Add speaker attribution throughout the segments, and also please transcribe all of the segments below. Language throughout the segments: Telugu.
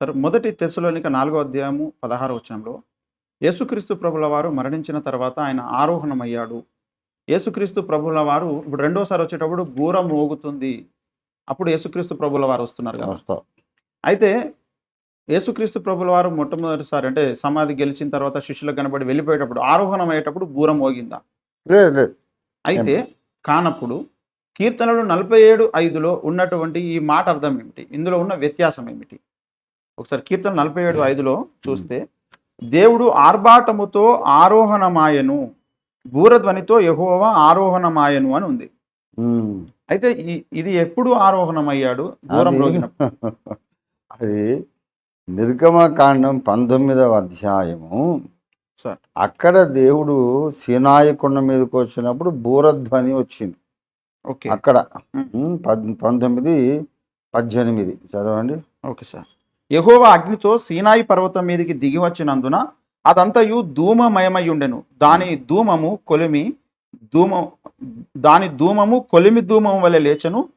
Speaker 1: సరే మొదటి తెస్సులోనిక నాలుగో అధ్యాయము పదహారు వచనంలో యేసుక్రీస్తు ప్రభుల వారు మరణించిన తర్వాత ఆయన ఆరోహణమయ్యాడు. యేసుక్రీస్తు ప్రభుల వారు ఇప్పుడు రెండోసారి వచ్చేటప్పుడు బూర మోగుతుంది. అప్పుడు యేసుక్రీస్తు ప్రభుల వారు వస్తున్నారు కదా. అయితే యేసుక్రీస్తు ప్రభుల వారు మొట్టమొదటిసారి అంటే సమాధి గెలిచిన తర్వాత శిష్యులకు కనబడి వెళ్ళిపోయేటప్పుడు ఆరోహణం అయ్యేటప్పుడు బూర మోగిందా అయితే కానప్పుడు కీర్తనలు నలభై ఏడు ఐదులో ఉన్నటువంటి ఈ మాట అర్థం ఏమిటి? ఇందులో ఉన్న వ్యత్యాసం ఏమిటి? ఒకసారి కీర్తన నలభై ఏడు ఐదులో చూస్తే దేవుడు ఆర్భాటముతో ఆరోహణమాయను బూరధ్వనితో యెహోవా ఆరోహణమాయను అని ఉంది. అయితే ఇది ఎప్పుడు ఆరోహణమయ్యాడు?
Speaker 2: అది- నిర్గమకాండం పంతొమ్మిదవ అధ్యాయము.
Speaker 1: సార్.
Speaker 2: అక్కడ దేవుడు సీనాయి కొండ మీదకి వచ్చినప్పుడు బూరధ్వని వచ్చింది.
Speaker 1: ఓకే.
Speaker 2: అక్కడ. పంతొమ్మిది పద్దెనిమిది. చదవండి.
Speaker 1: Okay sir. యెహోవా అగ్నితో సీనాయి పర్వతం మీదకి దిగి వచ్చినందున అదంతయు ధూమమయమై ఉండెను దాని ధూమము కొలిమి ధూమ దాని ధూమము కొలిమి ధూమం వలె లేచెను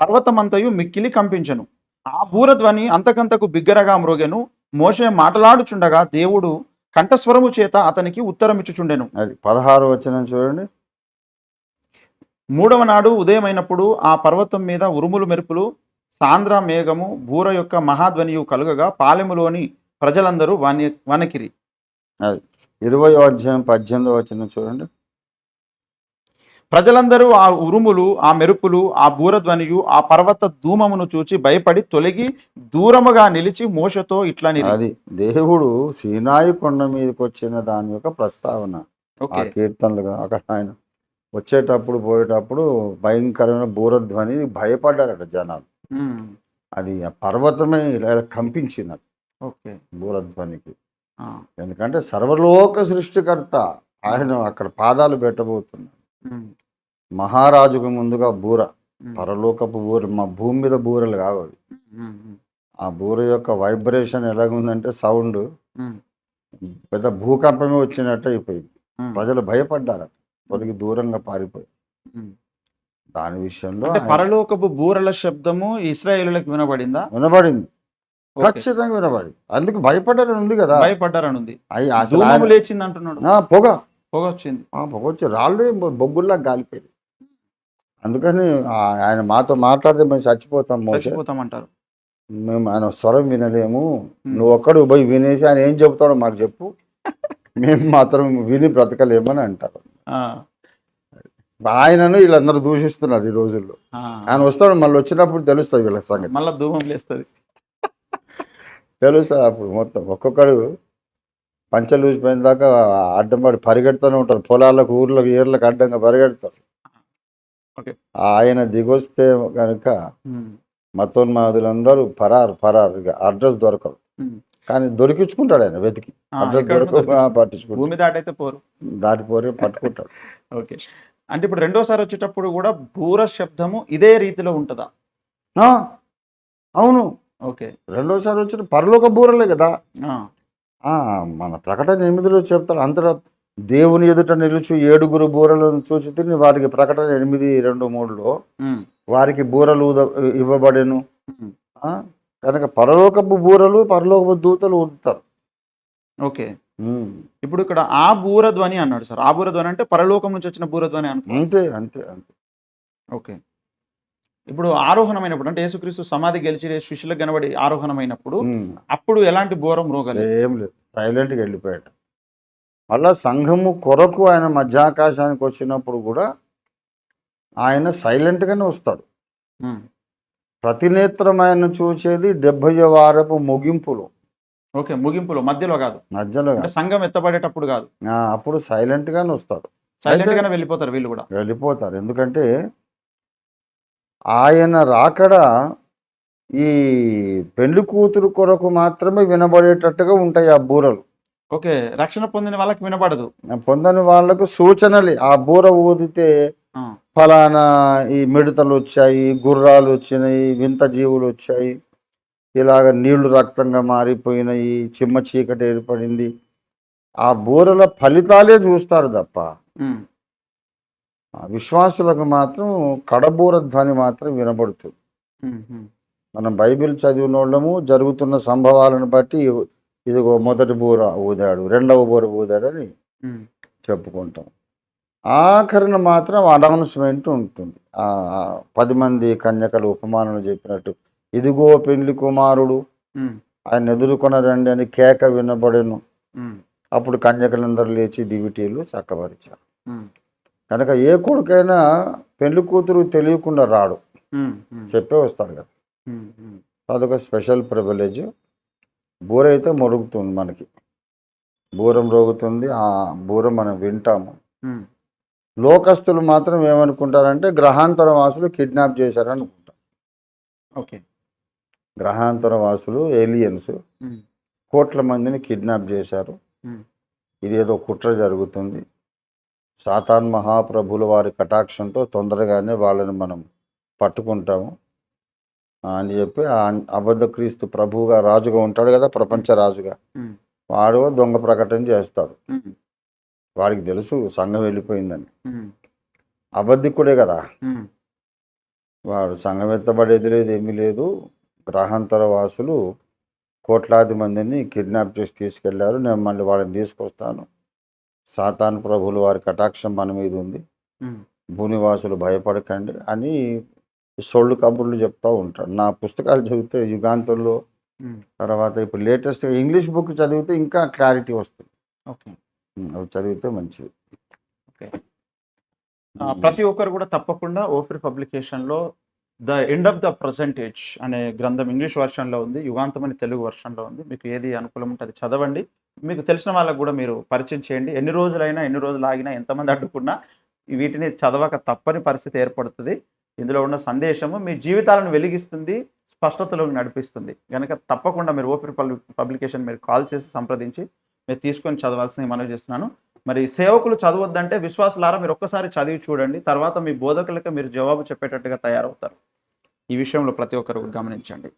Speaker 1: పర్వతమంతయు మిక్కిలి కంపించెను. ఆ బూరధ్వని అంతకంతకు బిగ్గరగా మ్రోగెను. మోషే మాటలాడుచుండగా దేవుడు కంఠస్వరము చేత అతనికి ఉత్తరమిచ్చుచుండెను.
Speaker 2: అది పదహారు వచ్చిన చూడండి.
Speaker 1: మూడవ నాడు ఉదయమైనప్పుడు ఆ పర్వతం మీద ఉరుములు మెరుపులు సాంద్ర మేఘము బూర యొక్క మహాధ్వనియు కలుగగా పాలెములోని ప్రజలందరూ వని వనకిరి
Speaker 2: ఇరవై అధ్యాయం పద్దెనిమిది వచ్చిన చూడండి.
Speaker 1: ప్రజలందరూ ఆ ఉరుములు ఆ మెరుపులు ఆ బూరధ్వనియు ఆ పర్వత ధూమమును చూచి భయపడి తొలగి దూరముగా నిలిచి మోషతో ఇట్లా
Speaker 2: అది దేవుడు సీనాయి కొండ మీదకి వచ్చిన దాని యొక్క ప్రస్తావన. ఆ కీర్తనలు కూడా అక్కడ ఆయన వచ్చేటప్పుడు పోయేటప్పుడు భయంకరమైన బూరధ్వని భయపడ్డారట జనాలు. అది ఆ పర్వతమే ఇలా కంపించినది
Speaker 1: ఓకే.
Speaker 2: బూరధ్వనికి ఎందుకంటే సర్వలోక సృష్టికర్త ఆయన అక్కడ పాదాలు పెట్టబోతున్నాడు. మహారాజుకు ముందుగా బూర. పరలోకపు బూర మా భూమి మీద బూరలు కావు అవి.
Speaker 1: ఉమ్, ఉమ్,
Speaker 2: ఆ బూర యొక్క వైబ్రేషన్ ఎలాగుందంటే సౌండ్. పెద్ద భూకంపమే వచ్చినట్టు అయిపోయింది. ప్రజలు భయపడ్డారట. తొలగి దూరంగా పారిపోయి. దాని విషయంలో
Speaker 1: పరలోకపు బూరల శబ్దము ఇస్రాయేలులకు వినబడిందా?
Speaker 2: వినబడింది. ఖచ్చితంగా వినబడింది. అందుకు భయపడ్డారని ఉంది కదా.
Speaker 1: భయపడ్డారని ఉంది.
Speaker 2: అసలు
Speaker 1: లేచింది అంటున్నాడు.
Speaker 2: ఆ, పొగ.
Speaker 1: పొగ వచ్చింది.
Speaker 2: ఆ, పొగ వచ్చి రాళ్ళు బొగ్గుల్లా గాలిపోయింది అందుకని ఆయన మాతో మాట్లాడితే మేము చచ్చిపోతాం మోసే
Speaker 1: చచ్చిపోతామంటారు.
Speaker 2: మేము ఆయన స్వరం వినలేము. నువ్వు ఒక్కడు పోయి వినేసి ఆయన ఏం చెబుతాడో మాకు చెప్పు. మేము మాత్రం విని బ్రతకలేమని అంటారు. ఆయనను వీళ్ళందరూ దూషిస్తున్నారు ఈ రోజుల్లో. ఆయన వస్తాడు మళ్ళీ వచ్చినప్పుడు తెలుస్తుంది వీళ్ళ సంగతి.
Speaker 1: మళ్ళా ధూమం లేస్తుంది.
Speaker 2: తెలుస్తుంది అప్పుడు మొత్తం. ఒక్కొక్కడు పంచలు ఊసిపోయిన దాకా అడ్డం పడి పరిగెడుతూనే ఉంటారు. పొలాలకు ఊర్లకు ఏర్లకు అడ్డంగా పరిగెడతారు. ఆయన దిగొస్తే కనుక మతోన్మాదులందరూ పరారు పరారు ఇక అడ్రస్ దొరకరు. కానీ దొరికించుకుంటాడు ఆయన వెతికి. అడ్రస్ దొరక పట్టించుకుంటాడు.
Speaker 1: భూమి దాటైతే పోరు.
Speaker 2: దాటిపోయి పట్టుకుంటాడు.
Speaker 1: ఓకే. అంటే ఇప్పుడు రెండోసారి వచ్చేటప్పుడు కూడా బూర శబ్దము ఇదే రీతిలో ఉంటుందా?
Speaker 2: అవును.
Speaker 1: ఓకే.
Speaker 2: రెండోసారి వచ్చిన పరలోక బూరలే కదా. మన ప్రకటన ఎనిమిదిలో చెప్తారు? అంతటా దేవుని ఎదుట నిలుచు ఏడుగురు బూరలను చూసి తిని వారికి ప్రకటన ఎనిమిది రెండు మూడులో వారికి బూరలు ఇవ్వబడెను. కనుక పరలోకపు బూరలు పరలోకపు దూతలు ఊదుతారు
Speaker 1: ఓకే. ఇప్పుడు ఇక్కడ ఆ బూరధ్వని అన్నాడు సార్. ఆ బూరధ్వని అంటే పరలోకం నుంచి వచ్చిన బూరధ్వని అనుకో
Speaker 2: అంతే అంతే అంతే.
Speaker 1: ఓకే. ఇప్పుడు ఆరోహణమైనప్పుడు అంటే యేసుక్రీస్తు సమాధి గెలిచి శిష్యులకు కనబడి ఆరోహణమైనప్పుడు అప్పుడు ఎలాంటి బూరం రోగలేదు
Speaker 2: ఏం లేదు. సైలెంట్గా వెళ్ళిపోయాడు. మళ్ళా సంఘము కొరకు ఆయన మధ్యాకాశానికి వచ్చినప్పుడు కూడా ఆయన సైలెంట్గానే వస్తాడు.
Speaker 1: ఉమ్,
Speaker 2: ప్రతి నేత్రం ఆయన చూసేది డెబ్బై వారపు ముగింపులో.
Speaker 1: ఓకే ముగింపులో మధ్యలో కాదు.
Speaker 2: మధ్యలో
Speaker 1: సంఘం ఎత్తబడేటప్పుడు కాదు.
Speaker 2: అప్పుడు సైలెంట్గానే వస్తాడు.
Speaker 1: సైలెంట్ గానే వెళ్ళిపోతారు వీళ్ళు కూడా.
Speaker 2: వెళ్ళిపోతారు. ఎందుకంటే ఆయన రాకడ ఈ పెళ్ళి కూతురు కొరకు మాత్రమే వినబడేటట్టుగా ఉంటాయి ఆ బూరలు.
Speaker 1: ఓకే రక్షణ పొందిన వాళ్ళకి వినపడదు
Speaker 2: పొందని వాళ్ళకు సూచనలు. ఆ బూర ఊదితే ఫలానా ఈ మిడతలు వచ్చాయి గుర్రాలు వచ్చినాయి వింత జీవులు వచ్చాయి. ఇలాగ నీళ్ళు రక్తంగా మారిపోయినాయి చిమ్మ చీకటి ఏర్పడింది. ఆ బూరల ఫలితాలే చూస్తారు తప్ప విశ్వాసులకు మాత్రం కడబూర ధ్వని మాత్రం వినబడుతుంది. మనం బైబిల్ చదివిన వాళ్ళము జరుగుతున్న సంభవాలను బట్టి ఇదిగో మొదటి బూర ఊదాడు రెండవ బూర ఊదాడని
Speaker 1: ఉమ్,
Speaker 2: చెప్పుకుంటాం. ఆఖరిన మాత్రం అనౌన్స్మెంట్ ఉంటుంది. పది మంది కన్యకలు ఉపమానం చెప్పినట్టు ఇదిగో పెండ్లి కుమారుడు. ఆయన ఎదుర్కొనరండి అని కేక వినబడెను. అప్పుడు కన్యకలందరూ లేచి దివిటీలు చక్కబరిచారు. కనుక ఏ కొడుకైనా పెళ్ళి కూతురు తెలియకుండా రాడు. చెప్పే వస్తాడు కదా. అదొక స్పెషల్ ప్రివిలేజ్. బూర అయితే మొరుగుతుంది మనకి. బూరం రోగుతుంది. ఆ బూర మనం వింటాము. లోకస్తులు మాత్రం ఏమనుకుంటారంటే గ్రహాంతర వాసులు కిడ్నాప్ చేశారు అనుకుంటారు
Speaker 1: ఓకే.
Speaker 2: గ్రహాంతర వాసులు ఏలియన్స్ కోట్ల మందిని కిడ్నాప్ చేశారు. ఇదేదో కుట్ర జరుగుతుంది. సాతాన్ మహాప్రభుల వారి కటాక్షంతో తొందరగానే వాళ్ళని మనం పట్టుకుంటాము. అని చెప్పి ఆ అబద్ధ క్రీస్తు ప్రభువుగా రాజుగా ఉంటాడు కదా ప్రపంచ రాజుగా. వాడు దొంగ ప్రకటన చేస్తాడు. వాడికి తెలుసు సంఘం వెళ్ళిపోయిందని. అబద్ధికుడే కదా. వాడు సంఘం ఎత్తబడేది లేదు ఏమీ లేదు. గ్రహాంతర వాసులు కోట్లాది మందిని కిడ్నాప్ చేసి తీసుకెళ్ళారు. నేను మళ్ళీ వాళ్ళని తీసుకొస్తాను. సాతాన్ ప్రభువులు వారి కటాక్షం మన మీద ఉంది. భూనివాసులు భయపడకండి అని సొళ్ళు కబుర్లు చెప్తూ ఉంటాడు నా పుస్తకాలు చదివితే యుగాంతంలో తర్వాత ఇప్పుడు లేటెస్ట్గా ఇంగ్లీష్ బుక్ చదివితే ఇంకా క్లారిటీ వస్తుంది. అవి చదివితే మంచిది.
Speaker 1: ప్రతి ఒక్కరు కూడా తప్పకుండా ఓఫ్రి పబ్లికేషన్లో the end of the present age అనే గ్రంథం ఇంగ్లీష్ వర్షన్లో ఉంది యుగాంతమని తెలుగు వర్షన్లో ఉంది. మీకు ఏది అనుకూలం ఉంటే అది చదవండి. మీకు తెలిసిన వాళ్ళకు కూడా మీరు పరిచయం చేయండి. ఎన్ని రోజులైనా ఎన్ని రోజులు ఆగినా ఎంతమంది అడ్డుకున్నా వీటిని చదవక తప్పని పరిస్థితి ఏర్పడుతుంది. ఇందులో ఉన్న సందేశము మీ జీవితాలను వెలిగిస్తుంది స్పష్టతలోకి నడిపిస్తుంది. కనుక తప్పకుండా మీరు ఓపెన్ పబ్లికేషన్ మీరు కాల్ చేసి సంప్రదించి మీరు తీసుకొని చదవాల్సింది మనవి చేస్తున్నాను. మరి సేవకులు చదవద్దంటే విశ్వాసులారా మీరు ఒక్కసారి చదివి చూడండి తర్వాత మీ బోధకులకి మీరు జవాబు చెప్పేటట్టుగా తయారవుతారు. ఈ విషయంలో ప్రతి ఒక్కరు గమనించండి.